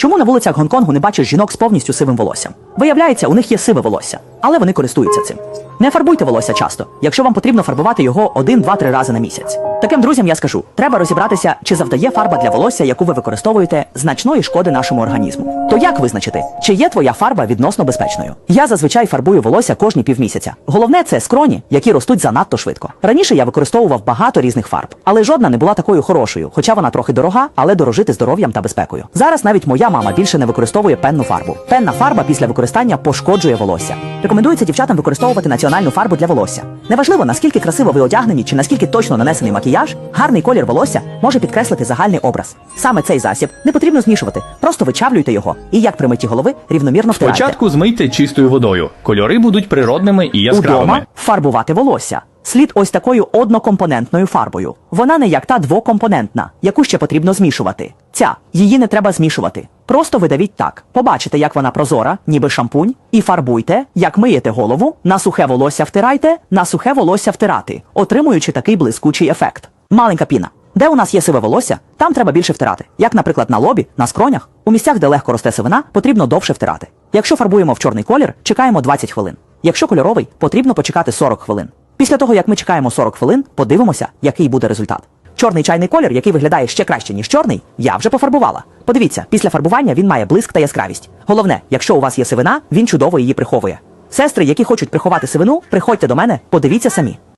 Чому на вулицях Гонконгу не бачиш жінок з повністю сивим волоссям? Виявляється, у них є сиве волосся, але вони користуються цим. Не фарбуйте волосся часто, якщо вам потрібно фарбувати його один, два, три рази на місяць. Таким друзям я скажу: треба розібратися, чи завдає фарба для волосся, яку ви використовуєте, значної шкоди нашому організму. То як визначити, чи є твоя фарба відносно безпечною? Я зазвичай фарбую волосся кожні півмісяця. Головне це скроні, які ростуть занадто швидко. Раніше я використовував багато різних фарб, але жодна не була такою хорошою, хоча вона трохи дорога, але дорожити здоров'ям та безпекою. Зараз навіть моя мама більше не використовує пенну фарбу. Пенна фарба після використання пошкоджує волосся. Рекомендується дівчатам використовувати національну фарбу для волосся. Неважливо, наскільки красиво ви одягнені чи наскільки точно нанесений макіяж, гарний колір волосся може підкреслити загальний образ. Саме цей засіб не потрібно змішувати, просто вичавлюйте його і як при митті голови рівномірно втирайте. Спочатку змийте чистою водою. Кольори будуть природними і яскравими. Удома фарбувати волосся. Слід ось такою однокомпонентною фарбою. Вона не як та двокомпонентна, яку ще потрібно змішувати. Ця її не треба змішувати. Просто видавіть так. Побачите, як вона прозора, ніби шампунь, і фарбуйте, як миєте голову, на сухе волосся втирайте, на сухе волосся втирати, отримуючи такий блискучий ефект. Маленька піна. Де у нас є сиве волосся, там треба більше втирати. Як, наприклад, на лобі, на скронях. У місцях, де легко росте сивина, потрібно довше втирати. Якщо фарбуємо в чорний колір, чекаємо 20 хвилин. Якщо кольоровий, потрібно почекати 40 хвилин. Після того, як ми чекаємо 40 хвилин, подивимося, який буде результат. Чорний чайний колір, який виглядає ще краще, ніж чорний, я вже пофарбувала. Подивіться, після фарбування він має блиск та яскравість. Головне, якщо у вас є сивина, він чудово її приховує. Сестри, які хочуть приховати сивину, приходьте до мене, подивіться самі.